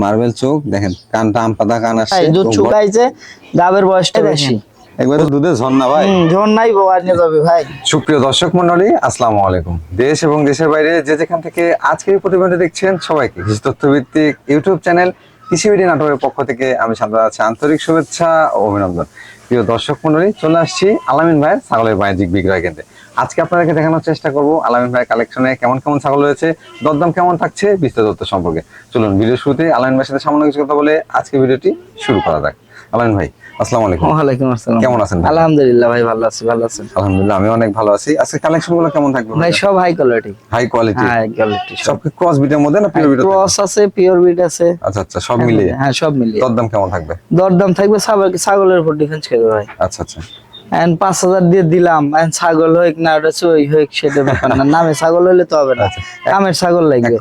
Marble চোখ দেখেন কানটা আম পাতা কান আসছে দুধ এবং শুকাইছে গাবের বয়সটা বেশি। একবারে দুধের ঝর্ণা ভাই। হুম ঝোর বোয়ার নিয়ে যাবে ভাই। সুপ্রিয় দর্শক মন্ডলী আসসালামু আলাইকুম। দেশ এবং দেশের বাইরে যে যেখান থেকে আজকের প্রতিবেদনটি দেখছেন সবাইকে কৃষি তথ্যভিত্তিক ইউটিউব চ্যানেল কৃষিবিডি নাটকের পক্ষ থেকে আমি সাদা আছি আন্তরিক শুভেচ্ছা ও অভিনন্দন। প্রিয় দর্শক মন্ডলী চলে আসছি আলামিন ভাইয়ের ছাগলের বাণিজ্যিক বিক্রয় কেন্দ্রে। আজকে আপনাদেরকে দেখানোর চেষ্টা করব আলামিন ভাইয়ের কালেকশনে কেমন কেমন ছাগল রয়েছে দরদাম কেমন থাকছে বিস্তারিত তথ্য সম্পর্কে। চলুন ভিডিও শুরুতে আলামিন ভাইয়ের সাথে সামান্য কিছু কথা বলে আজকে ভিডিওটি শুরু করা যাক। আলামিন ভাই আসসালামু আলাইকুম। ওয়ালাইকুম আসসালাম। কেমন আছেন ভাই? আলহামদুলিল্লাহ ভাই ভালো আছি ভালো আছেন? আলহামদুলিল্লাহ আমি অনেক ভালো আছি। আজকে কালেকশনগুলো কেমন থাকবে ভাই? সব high quality high quality quality সব। ক্রস বিটের মধ্যে না পিওর বিট ক্রস আছে পিওর বিট আছে। আচ্ছা আচ্ছা সব মিলিয়ে? হ্যাঁ সব মিলিয়ে। দরদাম কেমন থাকবে? দরদাম থাকবে ছাগল- ছাগলের উপর ডিফেন্স করবে ভাই। আচ্ছা আচ্ছা। পাঁচ হাজার দিয়ে দিলাম এখন ছাগল হোক না ওটা চই হোক সেটা ব্যাপার না। নামে ছাগল হলে তো হবে না। আচ্ছা। কামের ছাগল লাগবে।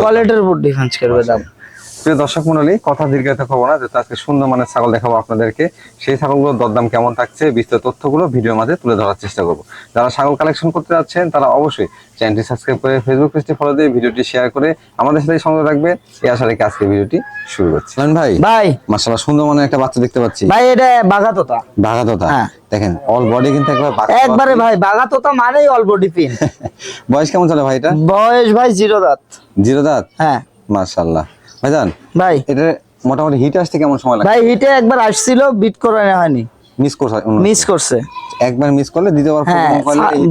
কোয়ালিটির উপর ডিফেন্স করবে দাম। প্রিয় দর্শক মন্ডলী কথা দীর্ঘায়িত করব না যেহেতু আজকে সুন্দর মানের ছাগল দেখাবো আপনাদেরকে। সেই ছাগলগুলোর দরদাম কেমন থাকছে বিস্তারিত তথ্যগুলো ভিডিওর মাঝে তুলে ধরার চেষ্টা করব। যারা ছাগল কালেকশন করতে যাচ্ছেন তারা অবশ্যই চ্যানেলটি সাবস্ক্রাইব করে ফেসবুক পেজটি ফলো দিয়ে ভিডিওটি শেয়ার করে আমাদের সাথে সঙ্গে রাখবে এই আশা রেখে আজকে ভিডিওটি শুরু করছি। ভাই ভাই। মাসাল্লাহ সুন্দর মানের একটা বাচ্চা দেখতে পাচ্ছি। ভাই এটা বাগাতোতা বাঘাতোতা? হ্যাঁ। দেখেন অল বডি কিন্তু একবার বাঘা একবারে ভাই বাগাতোতা মানেই অল বডি ডিপিন বয়স কেমন চলে ভাই এটা? বয়স ভাই জিরো দাঁত। জিরো দাঁত? হ্যাঁ। মাশাল্লাহ ভাইজান ভাই। এটা মোটামুটি হিট আসতে কেমন সময় লাগে ভাই হিটে একবার আসছিল বিট হয়নি। মিস করছে মিস করছে। একবার মিস করলে দ্বিতীয়বার হ্যাঁ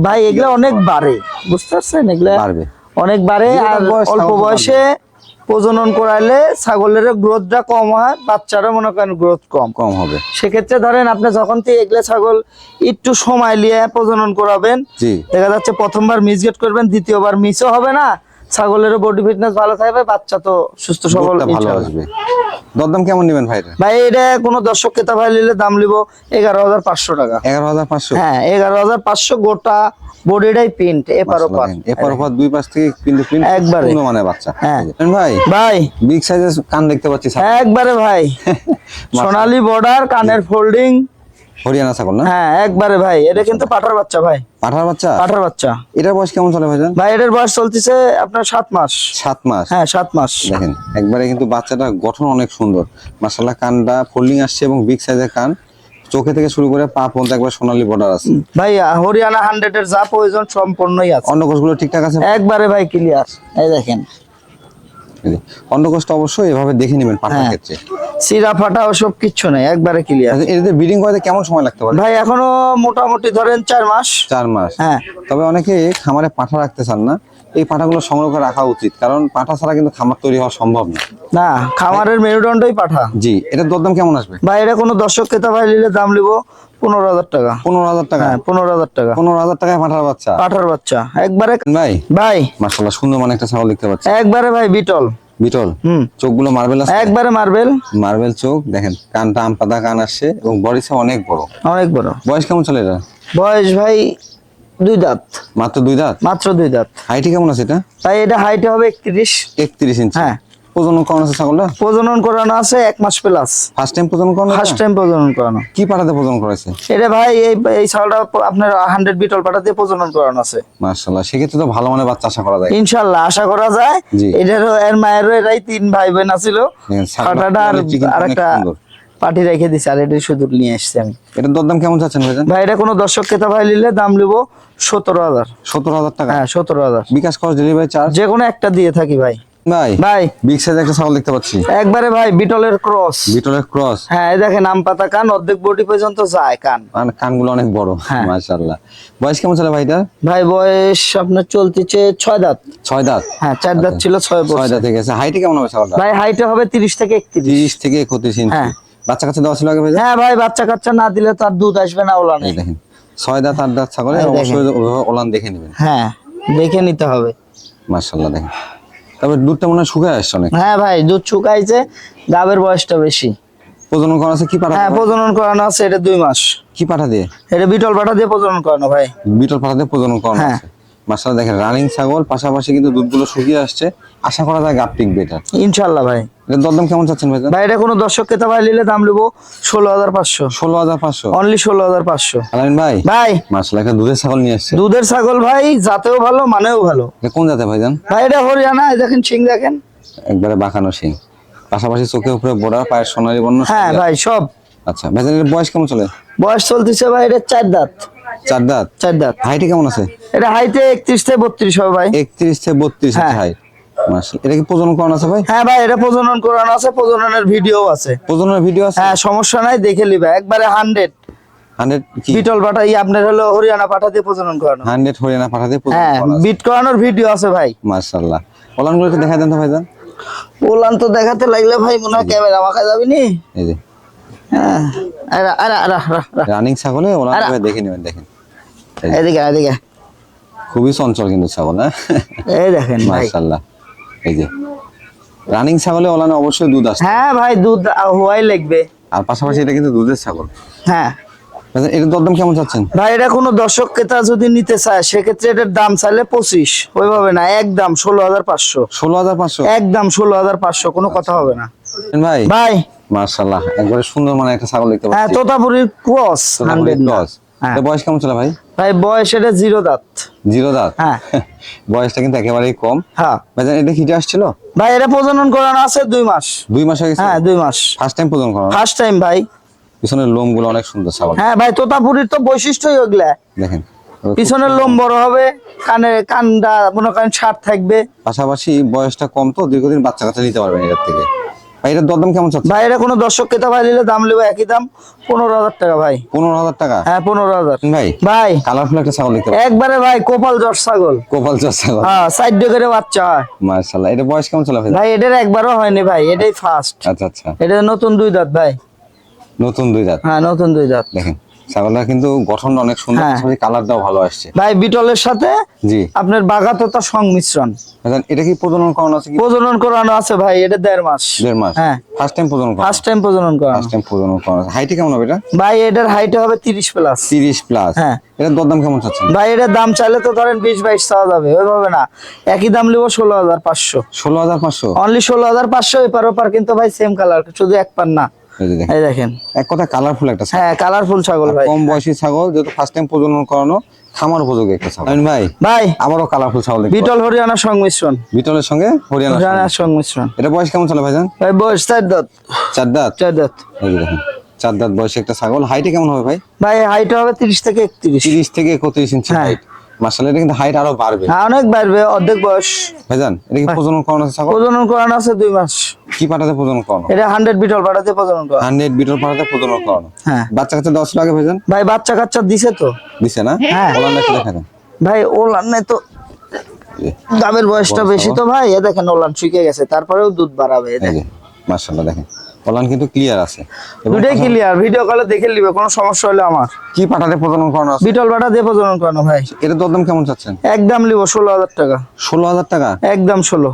ভাই এগুলা অনেক বাড়ে। বুঝতে পারছেন? এগুলা বাড়বে। অনেক বাড়ে আর অল্প বয়সে প্রজনন করাইলে ছাগলের গ্রোথটা কম হয় বাচ্চারও মনে করেন গ্রোথ কম। কম হবে। সেক্ষেত্রে ধরেন আপনি যখন থেকে এগুলা ছাগল একটু সময় নিয়ে প্রজনন করাবেন জি। দেখা যাচ্ছে প্রথমবার মিস মিসগেট করবেন দ্বিতীয়বার মিসও হবে না ছাগলেরও বডি ফিটনেস ভালো থাকবে বাচ্চা তো সুস্থ সবল ভালো আসবে। দরদাম কেমন নেবেন ভাই ভাই এটা কোনো দর্শক কেতা ভাই নিলে দাম নিব এগারো হাজার পাঁচশো টাকা। এগারো হাজার পাঁচশো? হ্যাঁ এগারো হাজার পাঁচশো গোটা বডিটাই প্রিন্ট এপার ওপার এরপর ওপর দুই পাশ থেকে প্রিন্ট একবারে। মানে বাচ্চা। হ্যাঁ। ভাই ভাই। বিগ সাইজের কান দেখতে পাচ্ছি একবারে ভাই। সোনালী বর্ডার কানের ফোল্ডিং হরিয়ানা ছাগল না? হ্যাঁ একবারে ভাই এটা কিন্তু পাঠার বাচ্চা ভাই। পাঠার বাচ্চা? পাঠার বাচ্চা। এটার বয়স কেমন চলে ভাইজান? ভাই এটার বয়স চলতেছে আপনার সাত মাস। সাত মাস? হ্যাঁ সাত মাস। দেখেন একবারে কিন্তু বাচ্চাটা গঠন অনেক সুন্দর। মাসাল্লাহ কানটা ফোল্ডিং আসছে এবং বিগ সাইজের কান। চোখে থেকে শুরু করে পা পর্যন্ত একবার সোনালী বর্ডার আছে। ভাই হরিয়ানা হান্ড্রেড এর যা প্রয়োজন সম্পূর্ণই আছে। অন্ডকোষগুলো ঠিকঠাক আছে? একবারে ভাই ক্লিয়ার এই দেখেন অন্ডকোষটা অবশ্যই এভাবে দেখে নেবেন পাঠার হ্যাঁ। ক্ষেত্রে। সিরা ফাটা সব কিচ্ছু নেই একবারে ক্লিয়ার আচ্ছা, এদের ব্রিডিং করতে কেমন সময় লাগতে পারে? ভাই এখনও মোটামুটি ধরেন চার মাস। চার মাস। হ্যাঁ। তবে অনেকে খামারে পাঠা রাখতে চান না। এই পাঠাগুলো সংগ্রহ করে রাখা উচিত কারণ পাঠা ছাড়া কিন্তু খামার তৈরি হওয়া সম্ভব না। না খামারের মেরুদণ্ডই পাঠা। জি এটার দরদাম কেমন আসবে? ভাই এটা কোনো দর্শক ক্রেতা ভাই নিলে দাম নিব। পনেরো হাজার টাকা। পনেরো হাজার টাকা? হ্যাঁ পনেরো হাজার টাকা। পনেরো হাজার টাকায় পাঠার বাচ্চা? পাঠার বাচ্চা। একবারে ভাই ভাই। মার্শাল্লাহ সুন্দর মানে একটা ছাগল দেখতে পাচ্ছি। একবারে ভাই বিটল। বিটল? হুম। চোখগুলো মার্বেল আছে? একবারে মার্বেল মার্বেল চোখ দেখেন কানটা আম পাতা কান আসছে এবং বডি সাইজ অনেক বড়। অনেক বড়। বয়স কেমন চলে এটা? বয়স ভাই দুই দাঁত। মাত্র দুই দাঁত? মাত্র দুই দাঁত। হাইটি কেমন আছে এটা? ভাই এটা হাইটে হবে একত্রিশ। একত্রিশ ইঞ্চি হ্যাঁ। প্রজনন কেমন আছে ছাগলটা? প্রজনন করানো আছে এক মাস প্লাস ফার্স্ট টাইম প্রজনন করানো ফার্স্ট টাইম প্রজনন করানো। কি পাঠাতে প্রজনন করেছে? এটা ভাই এই এই ছাগলটা আপনার হান্ড্রেড বিটল পাটা দিয়ে প্রজনন করানো আছে। মার্শাল্লাহ সেক্ষেত্রে তো ভালো মানের বাচ্চা আশা করা যায়। ইনশাল্লাহ আশা করা যায়। এটারও এর মায়েরও এরাই তিন ভাই বোন আছিল দেখেন, ছাগলটা আর আরেকটা পাটি রেখে দিছে আর এটা শুধু নিয়ে এসছি আমি। এটার দরদাম কেমন চাচ্ছেন ভাইজান? ভাই এটা কোনো দর্শক ক্রেতা ভাই নিলে দাম নিব সতেরো হাজার। সত্তর হাজার টাকা? হ্যাঁ সতেরো হাজার। বিকাশ খরচ ডেলিভারি চার্জ যে কোনো একটা দিয়ে থাকি ভাই। ভাই ভাই। বিগ সাইজ একটা ছাগল দেখতে পাচ্ছি। একবারে ভাই বিটলের ক্রস বিটলের ক্রস হ্যাঁ এই দেখেন আম পাতা কান অর্ধেক বডি পর্যন্ত যায় কান। মানে কানগুলো অনেক বড় হ্যাঁ। মাশাআল্লাহ। বয়স কেমন চলে ভাইটা ভাই বয়স আপনার চলতেছে ছয় দাঁত। ছয় দাঁত? হ্যাঁ চার দাঁত ছিল ছয় ছয় বছর দাঁতে গেছে। হাইটে কেমন হবে ছাগলটা? ভাই হাইটে হবে তিরিশ থেকে একত্রিশ। তিরিশ থেকে একত্রিশ ইঞ্চি হ্যাঁ। বাচ্চা কাচ্চা দেওয়া ছিল আগে ভাইজান হ্যাঁ ভাই বাচ্চা কাচ্চা না দিলে তার দুধ আসবে না ওলা নেই দেখেন ছয় দাঁত আট দাঁত ছাগলে অবশ্যই ওলান দেখে নেবেন। হ্যাঁ দেখে নিতে হবে। মাশাআল্লাহ দেখেন। তবে দুধটা মনে হয় শুকায় আসছে অনেক। হ্যাঁ ভাই দুধ শুকাইছে গাবের বয়সটা বেশি। প্রজনন করা আছে কি পাঠা হ্যাঁ প্রজনন করানো আছে এটা দুই মাস। কি পাঠা দিয়ে? এটা বিটল পাঠা দিয়ে প্রজনন করানো ভাই। বিটল পাঠা দিয়ে প্রজনন করানো হ্যাঁ। আছে। মাশাআল্লাহ দেখেন রানিং ছাগল পাশাপাশি কিন্তু দুধগুলো শুকিয়ে আসছে। আশা করা যায় গাপ টিকবে এটা ইনশাল্লাহ ভাই। এটার দরদাম কেমন চাচ্ছেন ভাইজান? ভাই এটা কোনো দর্শক ক্রেতা ভাই নিলে দাম নেব ষোলো হাজার পাঁচশো। ষোলো হাজার পাঁচশো? অনলি ষোলো হাজার পাঁচশো। আলামিন ভাই ভাই। মাশাআল্লাহ একটা দুধের ছাগল নিয়ে আসছে। দুধের ছাগল ভাই জাতেও ভালো মানেও ভালো। এটা কোন জাতে ভাইজান? ভাই এটা হরিয়ানা দেখেন সিং দেখেন। একবারে বাঁকানো সিং পাশাপাশি চোখের উপরে বোড়া পায়ের সোনালী বর্ণ হ্যাঁ ভাই সব। আচ্ছা ভাইজান এর বয়স কেমন চলে? বয়স চলতেছে ভাই এটা চার দাঁত। চার দাঁত চার দাঁত হাইটে কেমন আছে? এটা হাইটে একত্রিশ থেকে বত্রিশ হবে ভাই। একত্রিশ থেকে বত্রিশ হ্যাঁ। হাইট মার্শাল এটা কি প্রজনন করানো আছে ভাই? হ্যাঁ ভাই এটা প্রজনন করানো আছে প্রজননের ভিডিও আছে। প্রজননের ভিডিও আছে? হ্যাঁ সমস্যা নাই দেখে নিবে। একবারে হান্ড্রেড হান্ড্রেড বিটল পাঠা ই আপনার হলো হরিয়ানা পাঠা দিয়ে প্রজনন করানো। হান্ড্রেড হরিয়ানা হ্যাঁ বিট করানোর ভিডিও আছে ভাই। মার্শাল্লাহ ওলানগুলো একটু দেখা দেন তো ভাইজান। বললাম তো দেখাতে লাগলে ভাই মনে হয় ক্যামেরা মাখা যাবে নি? এই যে। হ্যাঁ। রানিং ছাগলে ওলান দেখে নেবেন দেখেন। এদিকে এদিকে। খুবই চঞ্চল কিন্তু ছাগল হ্যাঁ? এই দেখেন ভাই। মার্শাল্লাহ এই যে। রানিং ছাগলে ওলানে অবশ্যই দুধ আসে হ্যাঁ ভাই দুধ হওয়াই লাগবে। আর পাশাপাশি এটা কিন্তু দুধের ছাগল। হ্যাঁ। ভাইজান, এটার দরদাম কেমন চাচ্ছেন? ভাই এটা কোনো দর্শক ক্রেতা যদি নিতে চায় সেক্ষেত্রে এটার দাম চাইলে পঁচিশ। ওইভাবে না একদম ষোলো হাজার পাঁচশো। ষোলো হাজার পাঁচশো? একদম ষোলো হাজার পাঁচশো কোনো কথা হবে না। ভাই? ভাই। মার্শাল্লাহ একবারে সুন্দর মানে একটা ছাগল দেখতে হ্যাঁ পাচ্ছি। তোতাপুরির ক্রস হান্ড্রেড ক্রস। হ্যাঁ। বয়স কেমন ছিল ভাই? ভাই বয়স এটা জিরো দাঁত। জিরো দাঁত? হ্যাঁ। বয়সটা কিন্তু একেবারেই কম। হ্যাঁ। ভাইজান এটা হিটে আসছিল? ভাই এটা প্রজনন করানো আছে দুই মাস। দুই মাস হয়ে গেছে হ্যাঁ দুই মাস। ফার্স্ট টাইম প্রজন করানো? ফার্স্ট টাইম ভাই। পিছনের লোমগুলো অনেক সুন্দর ছাগল। হ্যাঁ ভাই তোতাপুরির তো বৈশিষ্ট্যই ওগুলা। দেখেন। পিছনের লোম বড় হবে কানে কানটা মনে করেন ছাড় থাকবে। পাশাপাশি বয়সটা কম তো দীর্ঘদিন বাচ্চা কাচ্চা নিতে পারবেন এটার থেকে। ভাই এটার দরদাম কেমন চাচ্ছে ভাই এটা কোনো দর্শক কেতা ভাই নিলে দাম নেবে একই দাম পনেরো হাজার টাকা ভাই। পনেরো হাজার টাকা? হ্যাঁ পনেরো হাজার। ভাই ভাই কালারফুল একটা ছাগল দেখতে একবারে ভাই কোপাল জট ছাগল। কোপাল জট ছাগল। হ্যাঁ সাইড করে বাচ্চা হয়। এটা বয়স কেমন চলে ভাই? ভাই এটার একবারও হয়নি ভাই এটাই ফার্স্ট আচ্ছা আচ্ছা। এটা নতুন দুই দাঁত ভাই। নতুন দুই দাঁত। হ্যাঁ নতুন দুই দাঁত। দেখেন। ছাগলটা কিন্তু গঠনটা অনেক সুন্দর হ্যাঁ। পাশাপাশি কালারটাও ভালো আসছে। ভাই বিটলের সাথে জি। আপনার বাগাততা সংমিশ্রণ। ভাইজান, এটা কি প্রজনন করানো আছে প্রজনন করানো আছে ভাই এটা দেড় মাস। দেড় মাস? হ্যাঁ। ফার্স্ট টাইম প্রজনন করানো? ফার্স্ট টাইম প্রজনন করানো। ফার্স্ট টাইম প্রজনন আছে। হাইটে কেমন হবে এটা? ভাই এটার হাইট হবে তিরিশ প্লাস তিরিশ প্লাস হ্যাঁ। এটার দরদাম কেমন চাচ্ছেন? ভাই এটার দাম চাইলে তো ধরেন বিশ বাইশ চাওয়া যাবে ওইভাবে না। একই দাম নিবো ষোলো হাজার পাঁচশো। ষোলো হাজার পাঁচশো? অনলি ষোলো হাজার পাঁচশো এপার ওপার কিন্তু ভাই সেম কালার শুধু এক পার না। এই দেখেন। এক কথা কালারফুল একটা ছাগল। হ্যাঁ কালারফুল ছাগল ভাই। কম বয়সী ছাগল যেহেতু ফার্স্ট টাইম প্রজনন করানো খামার উপযোগী একটা ছাগল। ভাই। ভাই আবারও কালারফুল ছাগল বিটল হরিয়ানা সংমিশ্রণ। বিটলের সঙ্গে হরিয়ানা সংমিশ্রণ। এটা বয়স কেমন চলে ভাইজান? ভাই বয়স চার দাঁত। চার দাঁত? চার দাঁত। এই দেখেন চার দাঁত বয়সী একটা ছাগল। হাইটে কেমন হবে ভাই? ভাই হাইট হবে তিরিশ থেকে একত্রিশ। তিরিশ থেকে একত্রিশ ইঞ্চি হ্যাঁ। হাইট এটা কিন্তু হাইট আরও বাড়বে। হ্যাঁ অনেক বাড়বে অর্ধেক বয়স। ভাইজান এটা কি প্রজনন করানো আছে ছাগল? প্রজনন করানো আছে দুই মাস। কি পাঠাতে প্রজনন করানো এটা হান্ড্রেড বিটল পাঠাতে প্রজনন করা হান্ড্রেড বিটল পাঠাতে প্রজনন করানো হ্যাঁ। বাচ্চা কাচ্চা দশ লাগে ভাইজান? ভাই বাচ্চা কাচ্চা দিছে তো। দিছে না? হ্যাঁ। ওলানটা একটু দেখা ভাই ওলান নাই তো দামের বয়সটা বেশি তো ভাই। এ দেখেন ওলান শুকিয়ে গেছে তারপরেও দুধ বাড়াবে দেখেন। যে মার্শাল্লাহ দেখেন। ওলান কিন্তু ক্লিয়ার আছে। দুটাই ক্লিয়ার ভিডিও কলে দেখে নিবে কোনো সমস্যা হলে আমার। কি পাঠাতে প্রজনন করানো আছে? বিটল বাটা দিয়ে প্রজনন করানো ভাই। এটা দরদাম কেমন চাচ্ছেন? একদম নিব ষোলো হাজার টাকা। ষোলো হাজার টাকা? একদম ষোলো।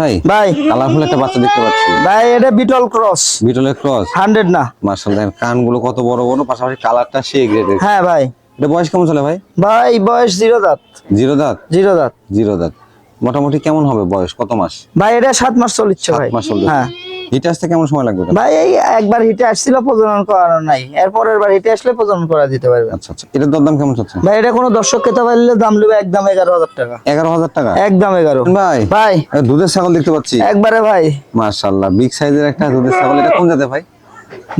ভাই ভাই। কালারফুল একটা বাচ্চা দেখতে পাচ্ছি। ভাই এটা বিটল ক্রস বিটলের ক্রস হান্ড্রেড না। মার্শাল্লাহ দেখেন কানগুলো কত বড় বড় পাশাপাশি কালারটা সেই গ্রেডের হ্যাঁ ভাই। এটা বয়স কেমন চলে ভাই? ভাই বয়স জিরো দাঁত। জিরো দাঁত? জিরো দাঁত। জিরো দাঁত। মোটামুটি কেমন হবে বয়স? কত মাস? ভাই এটা সাত মাস চলিচ্ছে সাত ভাই। মাস চলবে হ্যাঁ। হিটে আসতে কেমন সময় লাগবে? ভাই এই একবার হিটে আসছিল প্রজনন করানো নাই। এরপরের বার হিটে আসলে প্রজনন করা দিতে পারবে। আচ্ছা আচ্ছা। এটার দরদাম কেমন চাচ্ছেন ভাই এটা কোনো দর্শক খেতে পারলে দাম নেবে একদম এগারো হাজার টাকা। এগারো হাজার টাকা? একদম এগারো। ভাই? ভাই। দুধের ছাগল দেখতে পাচ্ছি। একবারে ভাই। মার্শাল্লাহ বিগ সাইজের একটা দুধের ছাগল এটা কোন জাতে ভাই?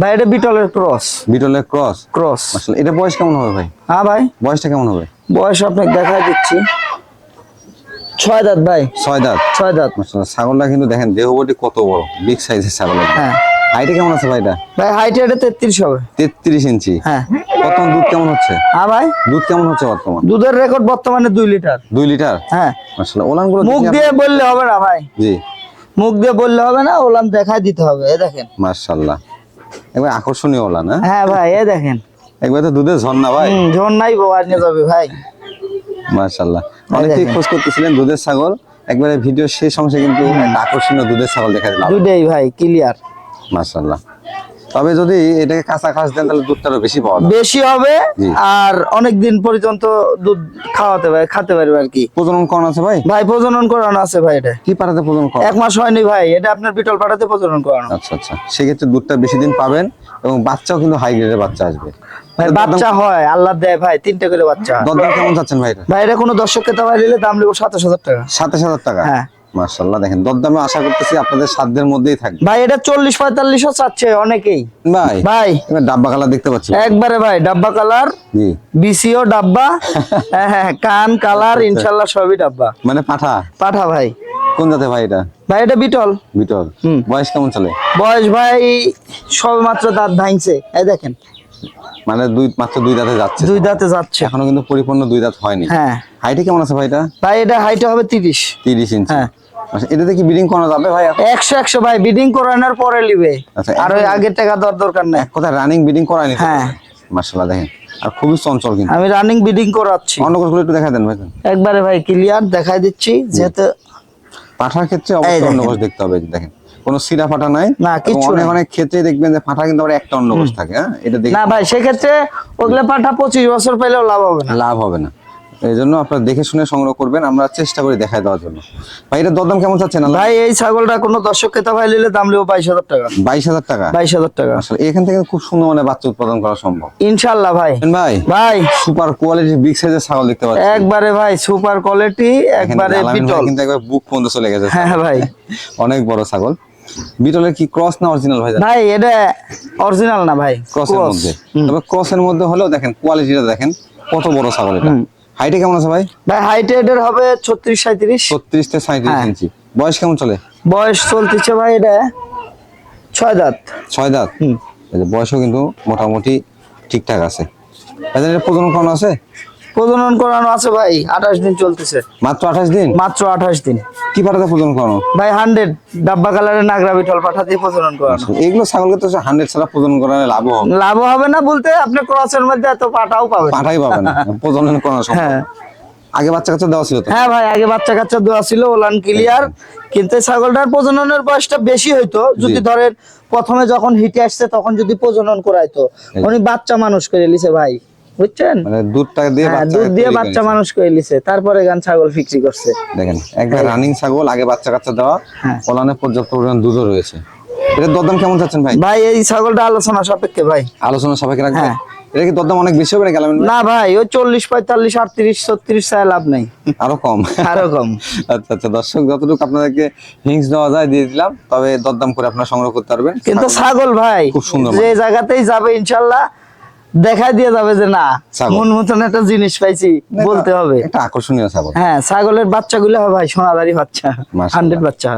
ভাই এটা বিটলের ক্রস। বিটলের ক্রস? ক্রস। মার্শাল্লাহ এটা বয়স কেমন হবে ভাই? হ্যাঁ ভাই। বয়সটা কেমন হবে? বয়স আপনাকে দেখা দিচ্ছি। ছয় দাঁত ভাই। ছয় দাঁত। ছয় দাঁত। ছাগলটা কিন্তু দেখেন দেহ বডি কত বড় বিগ সাইজের ছাগল হ্যাঁ। হাইটে কেমন আছে ভাই এটা? ভাই হাইট এটা তেত্রিশ হবে। তেত্রিশ ইঞ্চি। হ্যাঁ। বর্তমান দুধ কেমন হচ্ছে? হ্যাঁ ভাই। দুধ কেমন হচ্ছে বর্তমান? দুধের রেকর্ড বর্তমানে দুই লিটার। দুই লিটার? হ্যাঁ। মার্শাল্লাহ ওলানগুলো মুখ দিয়ে বললে হবে না ভাই। জি। মুখ দিয়ে বললে হবে না ওলান দেখাই দিতে হবে এ দেখেন। মার্শাল্লাহ একবার আকর্ষণীয় ওলান হ্যাঁ? হ্যাঁ ভাই এ দেখেন। একবার তো দুধের ঝর্ণা ভাই। নাই বোয়ার নিয়ে যাবে ভাই। মার্শাল্লাহ অনেকেই খোঁজ করতেছিলেন দুধের ছাগল। একবারে ভিডিও শেষ অংশে কিন্তু আকর্ষণীয় দুধের ছাগল দেখা দিলাম দুইটাই ভাই ক্লিয়ার মার্শাল্লাহ তবে যদি এটাকে কাঁচা ঘাস দেন তাহলে দুধটা আরও বেশি পাওয়া বেশি হবে আর অনেক দিন পর্যন্ত দুধ খাওয়াতে পারে খেতে পারবে আর কি। প্রজনন করানো আছে ভাই? ভাই প্রজনন করানো আছে ভাই এটা। কি পাঠাতে প্রজনন করান? এক মাস হয়নি ভাই এটা আপনার বিটল পাঠাতে প্রজনন করানো। আচ্ছা আচ্ছা। সেক্ষেত্রে দুধটা বেশি দিন পাবেন এবং বাচ্চাও কিন্তু হাই গ্রেডের বাচ্চা আসবে। ভাই বাচ্চা হয় আল্লাহ দেয় ভাই তিনটে করে বাচ্চা। দরদাম কেমন চাচ্ছেন ভাই ভাই এটা কোনো দাম নেব সাতাশ হাজার টাকা। সাতাশ হাজার টাকা? হ্যাঁ। মাশাআল্লাহ দেখেন দরদামে আশা করতেছি আপনাদের সাধ্যের মধ্যেই থাকবে। ভাই এটা চল্লিশ পঁয়তাল্লিশও চাচ্ছে অনেকেই। ভাই ভাই। এবার ডাব্বা কালার দেখতে পাচ্ছি। একবারে ভাই ডাব্বা কালার জি। বিসিও ডাব্বা হ্যাঁ, হ্যাঁ, কান কালার ইনশাল্লাহ সবই ডাব্বা। মানে পাঠা? পাঠা ভাই। কোন জাতে ভাই এটা? ভাই এটা বিটল। বিটল। বয়স কেমন চলে? বয়স ভাই সবে মাত্র দাঁত ভাঙছে। এই দেখেন মানে দুই মাত্র দুই দাঁতে যাচ্ছে দুই দাঁতে যাচ্ছে। এখনও কিন্তু পরিপূর্ণ দুই দাঁত হয়নি। হ্যাঁ। হাইটে কেমন আছে ভাই এটা ভাই এটা হাইটে হবে তিরিশ। তিরিশ ইঞ্চি হ্যাঁ। আচ্ছা, এটাতে কি বিডিং করা যাবে ভাই একশো একশো ভাই বিডিং করানোর পরে নিবে। আচ্ছা, আর ওই আগের টাকা দর দরকার নাই। কথা রানিং বিডিং করায়নি হ্যাঁ। মার্শাল্লাহ দেখেন। আর খুবই চঞ্চল কিন্তু। আমি রানিং বিডিং করাচ্ছি। অন্য একটু দেখা দেন ভাই। একবারে ভাই ক্লিয়ার দেখাই দিচ্ছি যেহেতু পাঠার ক্ষেত্রে অবশ্যই। অন্য দেখতে হবে দেখেন। কোনো সিরা ফাটা নাই না, কিচ্ছু অনেক অনেক ক্ষেত্রে দেখবেন যে ফাটা কিন্তু একটা অন্য কোষ থাকে হ্যাঁ? এটা দেখে না ভাই সেক্ষেত্রে ওগুলো পাঠা পঁচিশ বছর পেলেও লাভ হবে না। লাভ হবে না। এই জন্য আপনারা দেখে শুনে সংগ্রহ করবেন আমরা চেষ্টা করি দেখাই দেওয়ার জন্য। ভাই এটা দরদাম কেমন চাচ্ছেন? ভাই এই ছাগলটা কোনো দর্শক ক্রেতা ভাই নিলে দাম নেব বাইশ হাজার টাকা। বাইশ হাজার টাকা? বাইশ হাজার টাকা। আসলে এখান থেকে খুব সুন্দর মানে বাচ্চা উৎপাদন করা সম্ভব। ইনশাল্লাহ ভাই। ভাই ভাই। সুপার কোয়ালিটি বিগ সাইজের ছাগল দেখতে পাচ্ছি। একবারে ভাই সুপার কোয়ালিটি একবারে কিন্তু একবার বুক পর্যন্ত চলে গেছে হ্যাঁ ভাই। অনেক বড় ছাগল। বিটলের কি ক্রস না অরিজিনাল ভাই? ভাই এটা অরিজিনাল না ভাই ক্রসের। মধ্যে। তবে ক্রসের মধ্যে হলেও দেখেন কোয়ালিটিটা দেখেন কত বড় ছাগল এটা। হাইটে কেমন আছে ভাই? ভাই হাইট এর হবে ছত্রিশ সাঁত্রিশ ছত্রিশ থেকে সাঁত্রিশ হ্যাঁ। ইঞ্চি। বয়স কেমন চলে? বয়স চলতেছে ভাই এটা ছয় দাঁত। ছয় দাঁত? হুম। এই যে বয়সও কিন্তু মোটামুটি ঠিকঠাক আছে। প্রজনন করানো আছে? প্রজনন করানো আছে ভাই আঠাশ দিন চলতেছে। মাত্র আঠাশ দিন? মাত্র আঠাশ দিন। কি পাঠাতে প্রজনন করানো? ভাই হান্ড্রেড ডাব্বা কালারের নাগরা বিটল পাঠা দিয়ে প্রজনন করানো। এগুলো ছাগলকে তো হান্ড্রেড ছাড়া প্রজনন করালে লাভ হবে। লাভ হবে না বলতে আপনি ক্রসের মধ্যে এত পাটাও পাবেন। পাঠাই পাবে না। প্রজনন করানো হ্যাঁ। আগে বাচ্চা কাচ্চা দেওয়া ছিল হ্যাঁ ভাই আগে বাচ্চা কাচ্চা দেওয়া ছিল ওলান ক্লিয়ার কিন্তু ছাগলটার প্রজননের বয়সটা বেশি হইতো। যদি ধরেন প্রথমে যখন হিটে আসছে তখন যদি প্রজনন করাইতো। উনি বাচ্চা মানুষ করে লিছে ভাই। বুঝছেন? মানে দুধটা দিয়ে হ্যাঁ বাচ্চা দুধ দিয়ে বাচ্চা মানুষ করে লিছে? তারপরে গান ছাগল করছে। দেখেন একবার রানিং ছাগল আগে বাচ্চা কাচ্চা দেওয়া হ্যাঁ। পর্যাপ্ত পরিমাণ দুধও রয়েছে। এটা দরদাম কেমন চাচ্ছেন ভাই? ভাই এই ছাগলটা আলোচনা সাপেক্ষে ভাই। আলোচনা সবাইকে রাখবেন? হ্যাঁ। এটা কি দরদাম অনেক বেশি হবে না গেলাম না ভাই ওই চল্লিশ পঁয়তাল্লিশ আটত্রিশ ছত্রিশ চায় লাভ নাই। আরও কম। আরও কম। আচ্ছা আচ্ছা দর্শক যতটুকু আপনাদেরকে হিংস দেওয়া যায় দিয়ে দিলাম। তবে দরদাম করে আপনারা সংগ্রহ করতে পারবেন। কিন্তু ছাগল ভাই খুব সুন্দর যে জায়গাতেই যাবে ইনশাল্লাহ দেখাই দিয়ে যাবে যে না মন মতন একটা জিনিস পাইছি বলতে হবে। একটা আকর্ষণীয় ছাগল। হ্যাঁ ছাগলের বাচ্চাগুলো হবে ভাই সোনাদারি বাচ্চা। হান্ড্রেড বাচ্চা